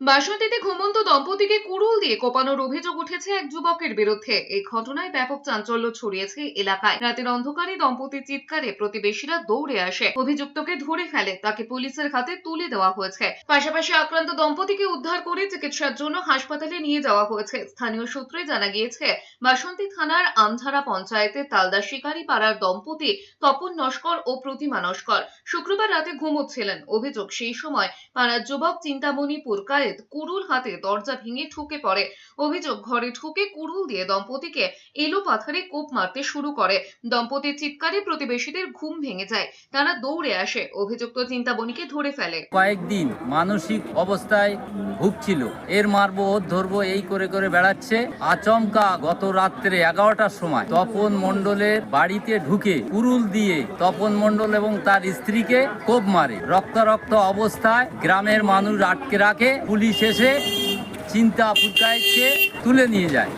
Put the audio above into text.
বাসন্তীতে ঘুমন্ত দম্পতিকে কুড়ুল দিয়ে কোপানোর অভিযোগ উঠেছে এক যুবকের বিরুদ্ধে। এই ঘটনায় ব্যাপক চাঞ্চল্য ছড়িয়েছে এলাকায়। রাতের অন্ধকারে দম্পতির চিৎকারে প্রতিবেশীরা দৌড়ে আসে। অভিযুক্তকে ধরে ফেলে। তাকে পুলিশের হাতে তুলে দেওয়া হয়েছে। পাশাপাশি আক্রান্ত দম্পতিকে উদ্ধার করে চিকিৎসার জন্য হাসপাতালে নিয়ে যাওয়া হয়েছে। স্থানীয় সূত্রে জানা গিয়েছে, বাসন্তী থানার আমঝারা পঞ্চায়েতের তালদা শিকারি পাড়ার দম্পতি তপন নস্কর ও প্রতিমা নস্কর। শুক্রবার রাতে ঘুমোচ্ছিলেন। অভিযোগ সেই সময় পাড়ার যুবক চিন্তামণি পুরকায়েত কুড়ুল হাতে দরজা ভেঙে ঢুকে পড়ে। অভিযোগ, ঘরে ঢুকে কুড়ুল দিয়ে দম্পতিকে এলো পাথারে কোপ মারতে শুরু করে। দম্পতির চিৎকারে প্রতিবেশীদের ঘুম ভেঙে যায়। তারা দৌড়ে আসে। অভিযুক্ত চিন্তামণিকে ধরে ফেলে। কয়েকদিন মানসিক অবস্থায় ভুগছিল। এর মারবো, ওর ধরবো, এই করে করে বেড়াচ্ছে। আচমকা গত রাত্রে এগারোটার সময় তপন মণ্ডলের বাড়িতে ঢুকে কুরুল দিয়ে তপন মণ্ডল এবং তার স্ত্রীকে কোপ মারে। রক্তারক্ত অবস্থায় গ্রামের মানুষ আটকে রাখে। পুলিশ এসে চিন্তা ফুটাইছে তুলে নিয়ে যায়।